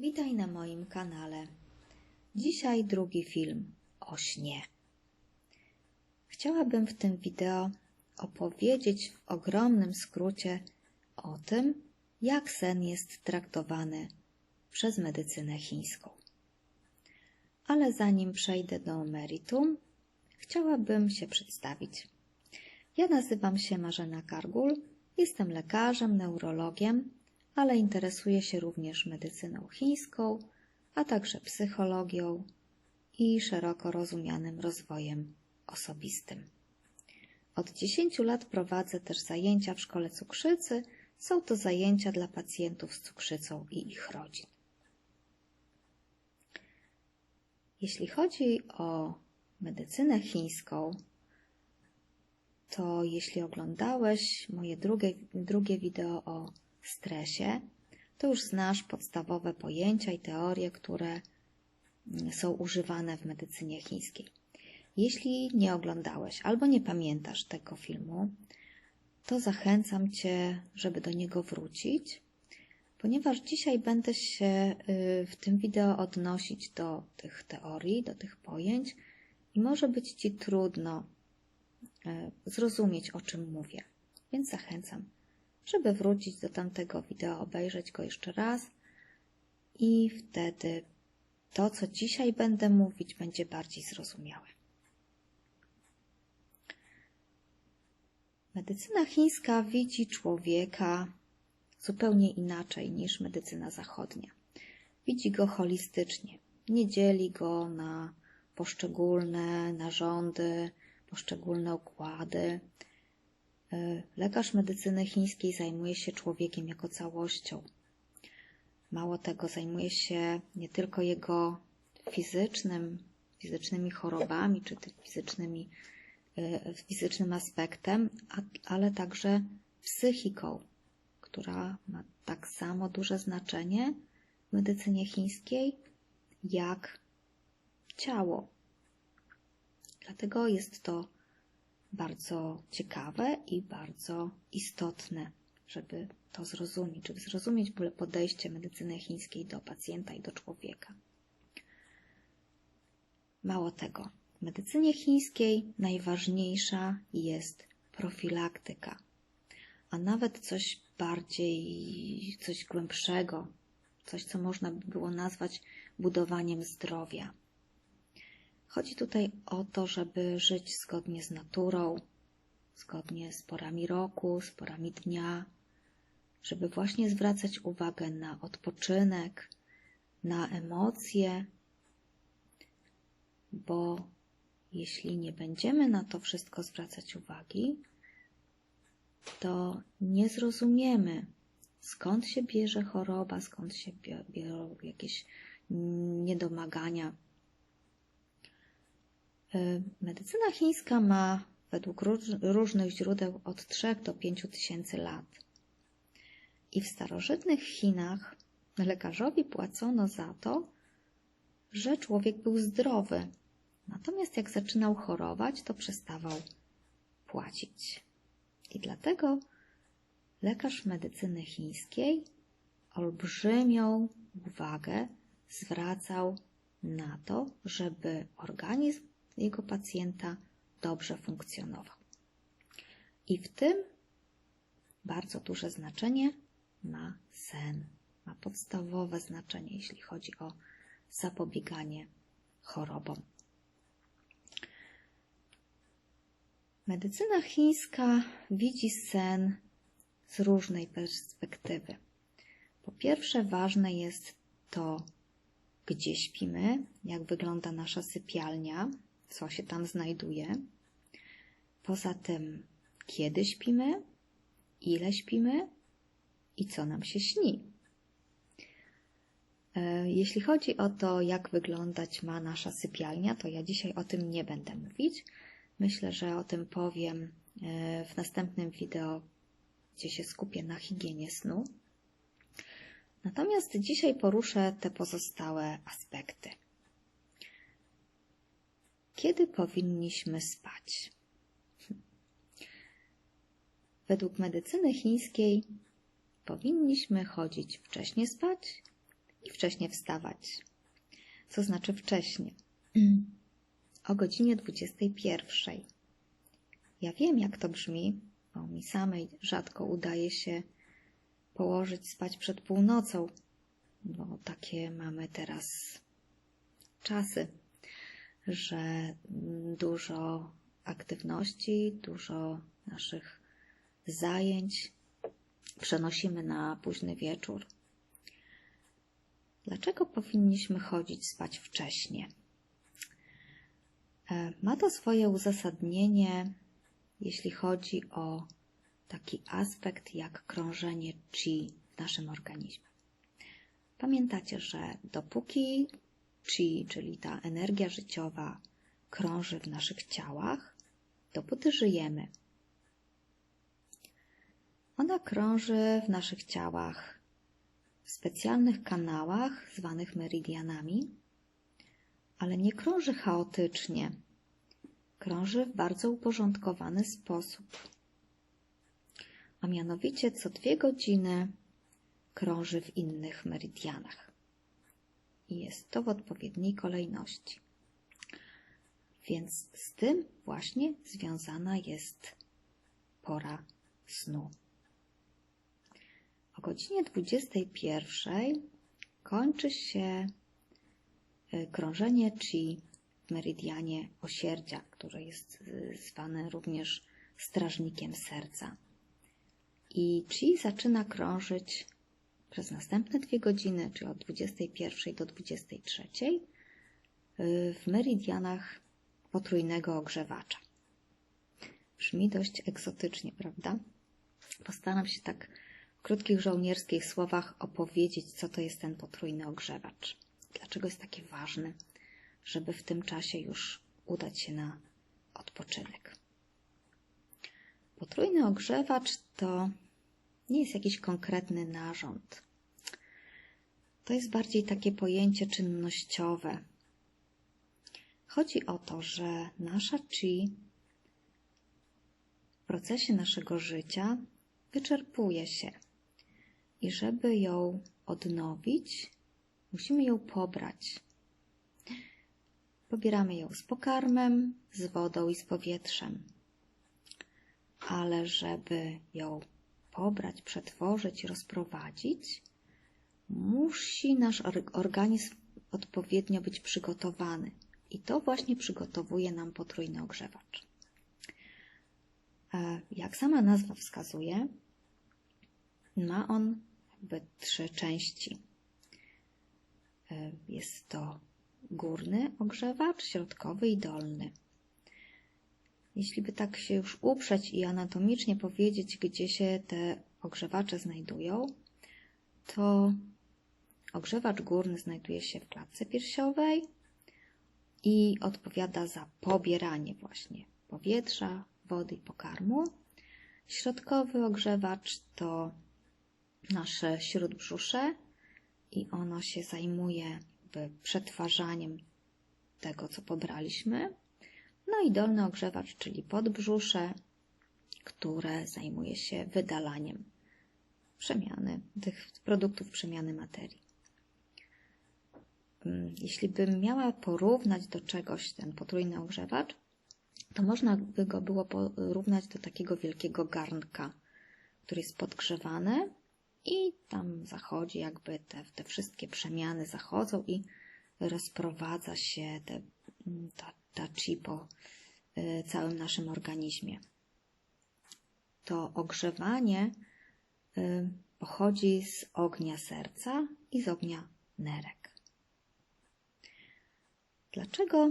Witaj na moim kanale. Dzisiaj drugi film o śnie. Chciałabym w tym wideo opowiedzieć w ogromnym skrócie o tym, jak sen jest traktowany przez medycynę chińską. Ale zanim przejdę do meritum, chciałabym się przedstawić. Ja nazywam się Marzena Kargul, jestem lekarzem, neurologiem, ale interesuję się również medycyną chińską, a także psychologią i szeroko rozumianym rozwojem osobistym. Od 10 lat prowadzę też zajęcia w szkole cukrzycy. Są to zajęcia dla pacjentów z cukrzycą i ich rodzin. Jeśli chodzi o medycynę chińską, to jeśli oglądałeś moje drugie, drugie wideo o stresie, to już znasz podstawowe pojęcia i teorie, które są używane w medycynie chińskiej. Jeśli nie oglądałeś albo nie pamiętasz tego filmu, to zachęcam Cię, żeby do niego wrócić, ponieważ dzisiaj będę się y, w tym wideo odnosić do tych teorii, do tych pojęć i może być Ci trudno y, zrozumieć, o czym mówię. Więc zachęcam, żeby wrócić do tamtego wideo, obejrzeć go jeszcze raz i wtedy to, co dzisiaj będę mówić, będzie bardziej zrozumiałe. Medycyna chińska widzi człowieka zupełnie inaczej niż medycyna zachodnia. Widzi go holistycznie, nie dzieli go na poszczególne narządy, poszczególne układy. Lekarz medycyny chińskiej zajmuje się człowiekiem jako całością. Mało tego, zajmuje się nie tylko jego fizycznym, fizycznymi chorobami czy fizycznymi Y, fizycznym aspektem, ale także psychiką, która ma tak samo duże znaczenie w medycynie chińskiej jak ciało. Dlatego jest to bardzo ciekawe i bardzo istotne, żeby to zrozumieć, żeby zrozumieć w ogóle podejście medycyny chińskiej do pacjenta i do człowieka. Mało tego, w medycynie chińskiej najważniejsza jest profilaktyka, a nawet coś bardziej, coś głębszego, coś, co można by było nazwać budowaniem zdrowia. Chodzi tutaj o to, żeby żyć zgodnie z naturą, zgodnie z porami roku, z porami dnia, żeby właśnie zwracać uwagę na odpoczynek, na emocje, bo jeśli nie będziemy na to wszystko zwracać uwagi, to nie zrozumiemy, skąd się bierze choroba, skąd się biorą jakieś niedomagania. Y, medycyna chińska ma według różnych źródeł od 3 do 5 tysięcy lat. I w starożytnych Chinach lekarzowi płacono za to, że człowiek był zdrowy, Natomiast jak zaczynał chorować, to przestawał płacić. I dlatego lekarz medycyny chińskiej olbrzymią uwagę zwracał na to, żeby organizm jego pacjenta dobrze funkcjonował. I w tym bardzo duże znaczenie ma sen, ma podstawowe znaczenie, jeśli chodzi o zapobieganie chorobom. Medycyna chińska widzi sen z różnej perspektywy. Po pierwsze, ważne jest to, gdzie śpimy, jak wygląda nasza sypialnia, co się tam znajduje. Poza tym, kiedy śpimy, ile śpimy i co nam się śni. E, jeśli chodzi o to, jak wyglądać ma nasza sypialnia, to ja dzisiaj o tym nie będę mówić. Myślę, że o tym powiem e, w następnym wideo, gdzie się skupię na higienie snu. Natomiast dzisiaj poruszę te pozostałe aspekty. Kiedy powinniśmy spać? Według medycyny chińskiej powinniśmy chodzić wcześnie spać i wcześnie wstawać. Co znaczy wcześnie? O godzinie 21. Ja wiem, jak to brzmi, bo mi samej rzadko udaje się położyć spać przed północą, bo takie mamy teraz czasy, że dużo aktywności, dużo naszych zajęć przenosimy na późny wieczór. Dlaczego powinniśmy chodzić spać wcześnie? E, ma to swoje uzasadnienie, jeśli chodzi o taki aspekt jak krążenie chi w naszym organizmie. Pamiętacie, że dopóki chi, czyli ta energia życiowa, krąży w naszych ciałach, dopóty żyjemy. Ona krąży w naszych ciałach w specjalnych kanałach zwanych meridianami, ale nie krąży chaotycznie. Krąży w bardzo uporządkowany sposób. A mianowicie co dwie godziny krąży w innych meridianach. I jest to w odpowiedniej kolejności. Więc z tym właśnie związana jest pora snu. O godzinie 21 kończy się y, krążenie chi w meridianie osierdzia, które jest y, zwane również strażnikiem serca. I chi zaczyna krążyć przez następne dwie godziny, czyli od 21 do 23 y, w meridianach potrójnego ogrzewacza. Brzmi dość egzotycznie, prawda? Postaram się tak w krótkich żołnierskich słowach opowiedzieć, co to jest ten potrójny ogrzewacz. Dlaczego jest taki ważny, żeby w tym czasie już udać się na odpoczynek. Potrójny ogrzewacz to nie jest jakiś konkretny narząd. To jest bardziej takie pojęcie czynnościowe. Chodzi o to, że nasza chi w procesie naszego życia wyczerpuje się i żeby ją odnowić, musimy ją pobrać. Pobieramy ją z pokarmem, z wodą i z powietrzem. Ale żeby ją pobrać, przetworzyć, rozprowadzić, musi nasz organizm odpowiednio być przygotowany. I to właśnie przygotowuje nam potrójny ogrzewacz. E, jak sama nazwa wskazuje, ma on jakby trzy części. E, jest to górny ogrzewacz, środkowy i dolny. Jeśli by tak się już uprzeć i anatomicznie powiedzieć, gdzie się te ogrzewacze znajdują, to ogrzewacz górny znajduje się w klatce piersiowej i odpowiada za pobieranie właśnie powietrza, wody i pokarmu. Środkowy ogrzewacz to nasze śródbrzusze i ono się zajmuje przetwarzaniem tego, co pobraliśmy. No i dolny ogrzewacz, czyli podbrzusze, które zajmuje się wydalaniem przemiany tych produktów przemiany materii. Mm, jeśli bym miała porównać do czegoś ten potrójny ogrzewacz, to można by go było porównać do takiego wielkiego garnka, który jest podgrzewany i tam zachodzi jakby te, te wszystkie przemiany zachodzą i rozprowadza się te, ta, ta chi po y, całym naszym organizmie. To ogrzewanie y, pochodzi z ognia serca i z ognia nerek. Dlaczego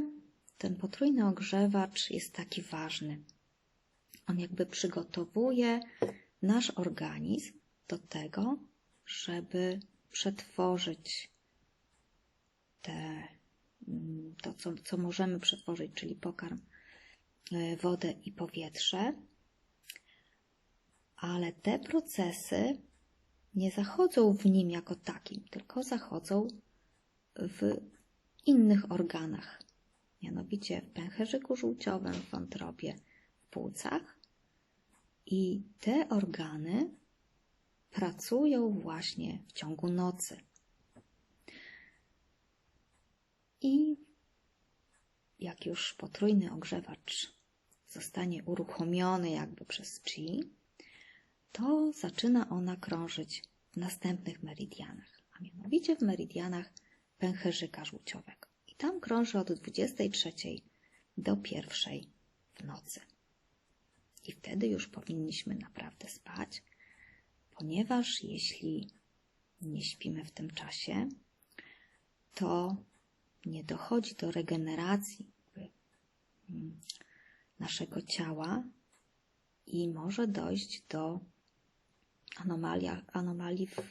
ten potrójny ogrzewacz jest taki ważny? On jakby przygotowuje nasz organizm do tego, żeby przetworzyć te, mm, to, co, co możemy przetworzyć, czyli pokarm, e, wodę i powietrze, ale te procesy nie zachodzą w nim jako takim, tylko zachodzą w innych organach, mianowicie w pęcherzyku żółciowym, w wątrobie, w płucach. I te organy pracują właśnie w ciągu nocy. I jak już potrójny ogrzewacz zostanie uruchomiony jakby przez chi, to zaczyna ona krążyć w następnych meridianach, a mianowicie w meridianach pęcherzyka żółciowego. I tam krąży od 23 do 1 w nocy. I wtedy już powinniśmy naprawdę spać, ponieważ jeśli nie śpimy w tym czasie, to nie dochodzi do regeneracji naszego ciała i może dojść do anomalia, anomalii w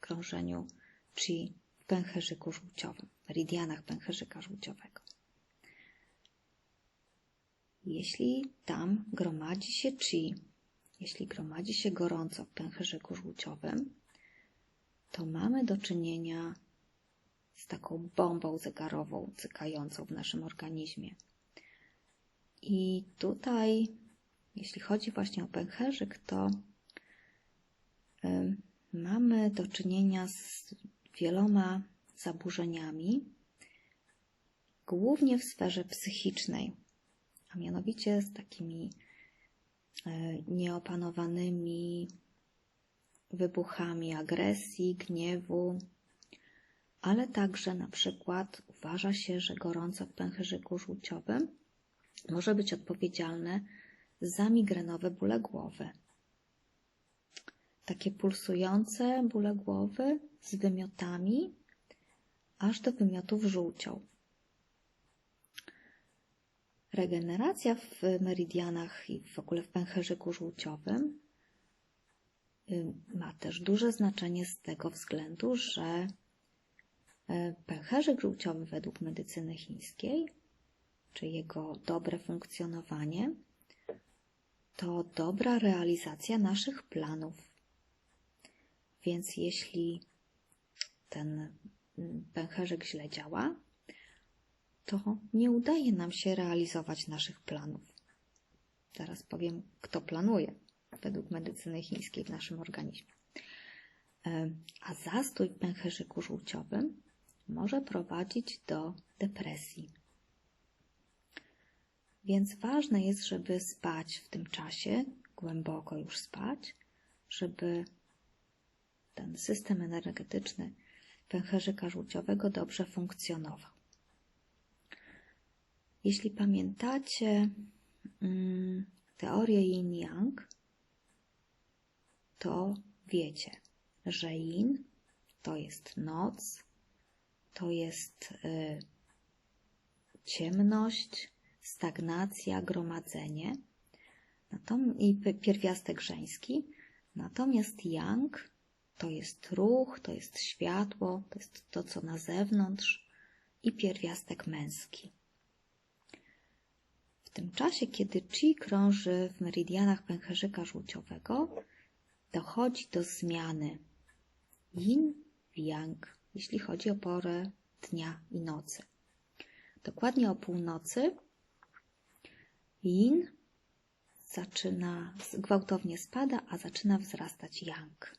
krążeniu chi w pęcherzyku żółciowym, meridianach pęcherzyka żółciowego. Jeśli tam gromadzi się chi, jeśli gromadzi się gorąco w pęcherzyku żółciowym, to mamy do czynienia z taką bombą zegarową cykającą w naszym organizmie. I tutaj, jeśli chodzi właśnie o pęcherzyk, to y, mamy do czynienia z wieloma zaburzeniami, głównie w sferze psychicznej, a mianowicie z takimi y, nieopanowanymi wybuchami agresji, gniewu, ale także na przykład uważa się, że gorąco w pęcherzyku żółciowym może być odpowiedzialne za migrenowe bóle głowy. Takie pulsujące bóle głowy z wymiotami aż do wymiotów żółcią. Regeneracja w meridianach i w ogóle w pęcherzyku żółciowym y, ma też duże znaczenie z tego względu, że pęcherzyk żółciowy według medycyny chińskiej czy jego dobre funkcjonowanie, to dobra realizacja naszych planów. Więc jeśli ten mm, pęcherzyk źle działa, to nie udaje nam się realizować naszych planów. Zaraz powiem, kto planuje według medycyny chińskiej w naszym organizmie. E, a zastój w pęcherzyku żółciowym może prowadzić do depresji więc ważne jest, żeby spać w tym czasie, głęboko już spać, żeby ten system energetyczny pęcherzyka żółciowego dobrze funkcjonował. Jeśli pamiętacie mm, teorię yin-yang, to wiecie, że yin to jest noc, to jest y, ciemność, stagnacja, gromadzenie i pierwiastek żeński. Natomiast yang to jest ruch, to jest światło, to jest to, co na zewnątrz i pierwiastek męski. W tym czasie, kiedy chi krąży w meridianach pęcherzyka żółciowego, dochodzi do zmiany yin w yang, jeśli chodzi o porę dnia i nocy. Dokładnie o północy yin zaczyna, gwałtownie spada, a zaczyna wzrastać yang.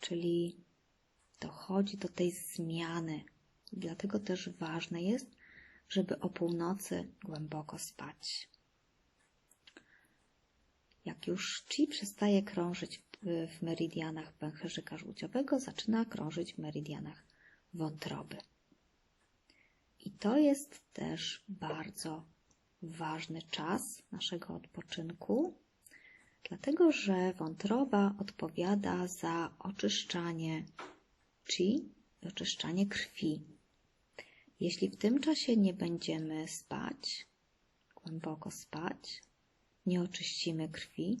Czyli dochodzi do tej zmiany. Dlatego też ważne jest, żeby o północy głęboko spać. Jak już chi przestaje krążyć w meridianach pęcherzyka żółciowego, zaczyna krążyć w meridianach wątroby. I to jest też bardzo ważny czas naszego odpoczynku, dlatego że wątroba odpowiada za oczyszczanie chi i oczyszczanie krwi. Jeśli w tym czasie nie będziemy spać, głęboko spać, nie oczyścimy krwi,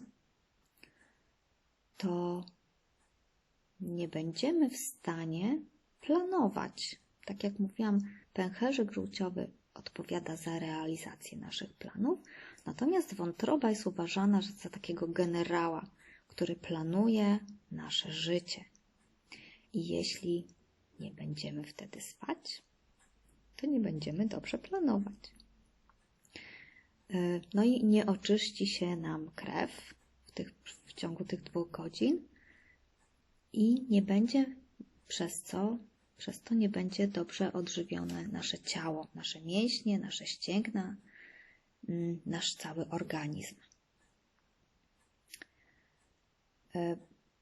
to nie będziemy w stanie planować. Tak jak mówiłam, pęcherzyk żółciowy odpowiada za realizację naszych planów, natomiast wątroba jest uważana za takiego generała, który planuje nasze życie. I jeśli nie będziemy wtedy spać, to nie będziemy dobrze planować. E, no i nie oczyści się nam krew w, tych, ciągu tych dwóch godzin i nie będzie przez co Przez to nie będzie dobrze odżywione nasze ciało, nasze mięśnie, nasze ścięgna, mm, nasz cały organizm. E,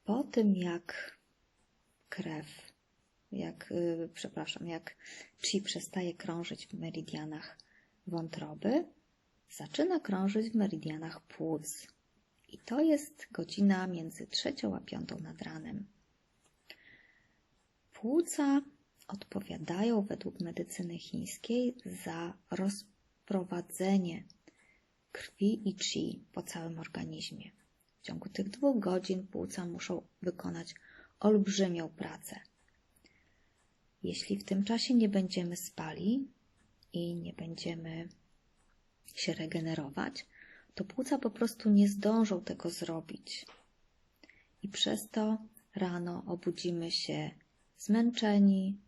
po tym, jak krew, jak, y, przepraszam, jak chi przestaje krążyć w meridianach wątroby, zaczyna krążyć w meridianach płuc. I to jest godzina między trzecią a piątą nad ranem. Płuca odpowiadają według medycyny chińskiej za rozprowadzenie krwi i chi po całym organizmie. W ciągu tych dwóch godzin płuca muszą wykonać olbrzymią pracę. Jeśli w tym czasie nie będziemy spali i nie będziemy się regenerować, to płuca po prostu nie zdążą tego zrobić. I przez to rano obudzimy się zmęczeni,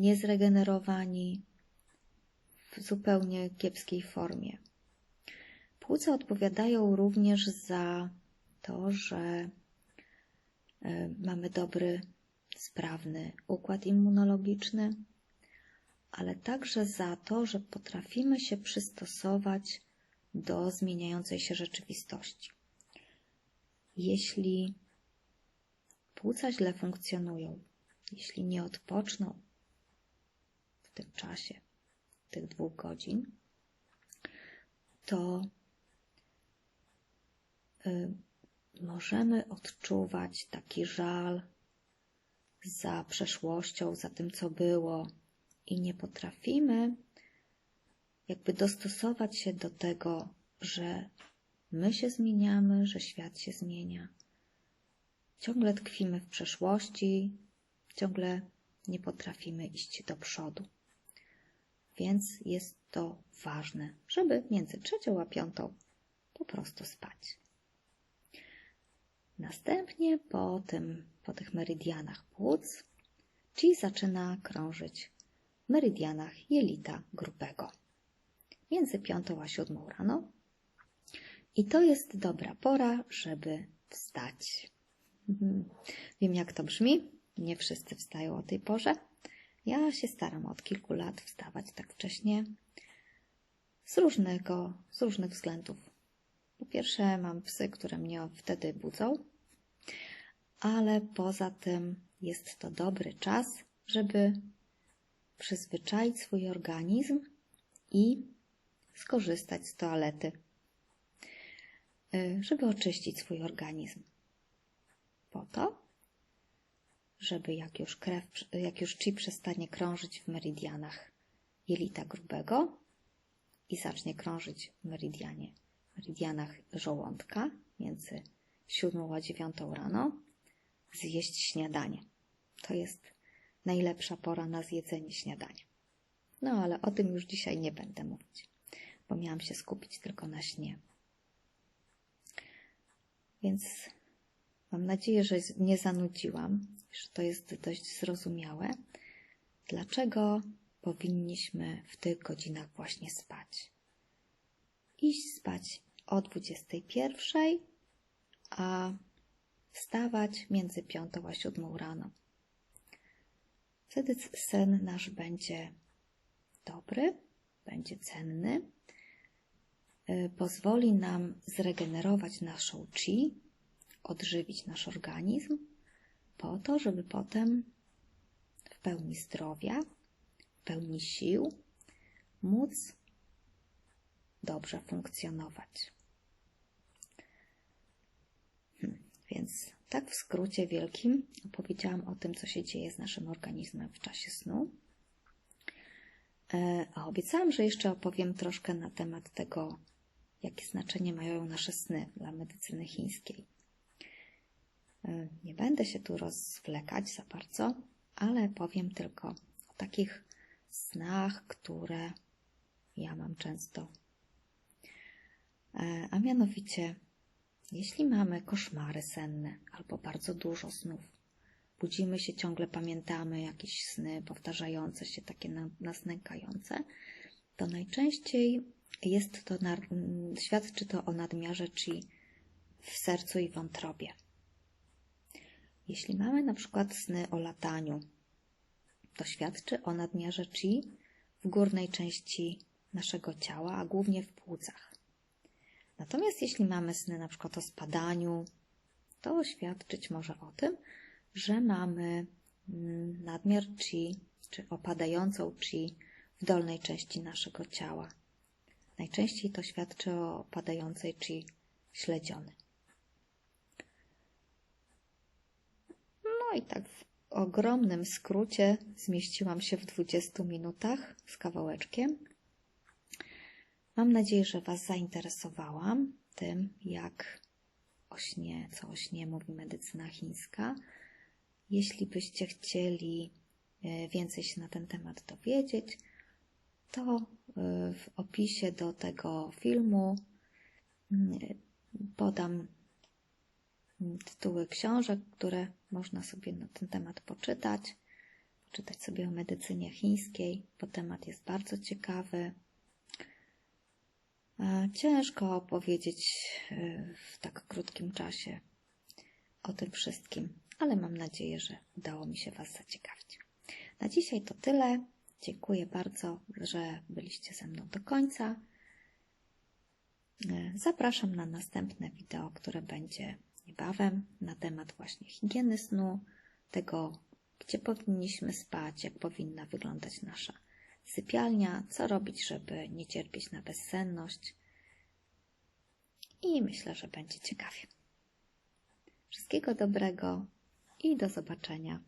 niezregenerowani, w zupełnie kiepskiej formie. Płuca odpowiadają również za to, że e, mamy dobry, sprawny układ immunologiczny, ale także za to, że potrafimy się przystosować do zmieniającej się rzeczywistości. Jeśli płuca źle funkcjonują, jeśli nie odpoczną w tym czasie, tych dwóch godzin, to y, możemy odczuwać taki żal za przeszłością, za tym, co było, i nie potrafimy jakby dostosować się do tego, że my się zmieniamy, że świat się zmienia. Ciągle tkwimy w przeszłości, ciągle nie potrafimy iść do przodu. Więc jest to ważne, żeby między trzecią a piątą po prostu spać. Następnie po, tym, po tych meridianach płuc, chi zaczyna krążyć w meridianach jelita grubego między piątą a siódmą rano. I to jest dobra pora, żeby wstać. Mhm. Wiem, jak to brzmi. Nie wszyscy wstają o tej porze. Ja się staram od kilku lat wstawać tak wcześnie z różnego, z różnych względów. Po pierwsze, mam psy, które mnie wtedy budzą, ale poza tym jest to dobry czas, żeby przyzwyczaić swój organizm i skorzystać z toalety, y, żeby oczyścić swój organizm. Po to, żeby jak już krew, jak już przestanie krążyć w meridianach jelita grubego i zacznie krążyć w meridianie, meridianach żołądka między siódmą a dziewiątą rano, zjeść śniadanie. To jest najlepsza pora na zjedzenie śniadania. No ale o tym już dzisiaj nie będę mówić bo miałam się skupić tylko na śnie. Więc mam nadzieję, że nie zanudziłam, że to jest dość zrozumiałe. Dlaczego powinniśmy w tych godzinach właśnie spać? Iść spać o 21, a wstawać między 5 a 7 rano. Wtedy sen nasz będzie dobry, będzie cenny pozwoli nam zregenerować naszą chi, odżywić nasz organizm, po to, żeby potem w pełni zdrowia, w pełni sił móc dobrze funkcjonować. Hmm, więc tak w skrócie wielkim opowiedziałam o tym, co się dzieje z naszym organizmem w czasie snu. E, a obiecałam, że jeszcze opowiem troszkę na temat tego, jakie znaczenie mają nasze sny dla medycyny chińskiej. E, nie będę się tu rozwlekać za bardzo, ale powiem tylko o takich snach, które ja mam często. E, a mianowicie, jeśli mamy koszmary senne albo bardzo dużo snów, budzimy się, ciągle pamiętamy jakieś sny powtarzające się, takie nas nękające, to najczęściej jest to, świadczy to o nadmiarze chi w sercu i wątrobie. Jeśli mamy na przykład sny o lataniu, to świadczy o nadmiarze chi w górnej części naszego ciała, a głównie w płucach. Natomiast jeśli mamy sny na przykład o spadaniu, to świadczyć może o tym, że mamy mm, nadmiar chi, czy opadającą chi dolnej części naszego ciała. Najczęściej to świadczy o opadającej chi śledziony. No i tak w ogromnym skrócie zmieściłam się w 20 minutach z kawałeczkiem. Mam nadzieję, że Was zainteresowałam tym, jak o śnie, co o śnie mówi medycyna chińska. Jeśli byście chcieli e, więcej się na ten temat dowiedzieć, to e, w opisie do tego filmu mm, podam tytuły książek, które można sobie na ten temat poczytać. Poczytać sobie o medycynie chińskiej, bo temat jest bardzo ciekawy. Ciężko opowiedzieć e, w tak krótkim czasie o tym wszystkim, ale mam nadzieję, że udało mi się Was zaciekawić. Na dzisiaj to tyle. Dziękuję bardzo, że byliście ze mną do końca. E, zapraszam na następne wideo, które będzie niebawem na temat właśnie higieny snu, tego, gdzie powinniśmy spać, jak powinna wyglądać nasza sypialnia, co robić, żeby nie cierpieć na bezsenność. I myślę, że będzie ciekawie. Wszystkiego dobrego i do zobaczenia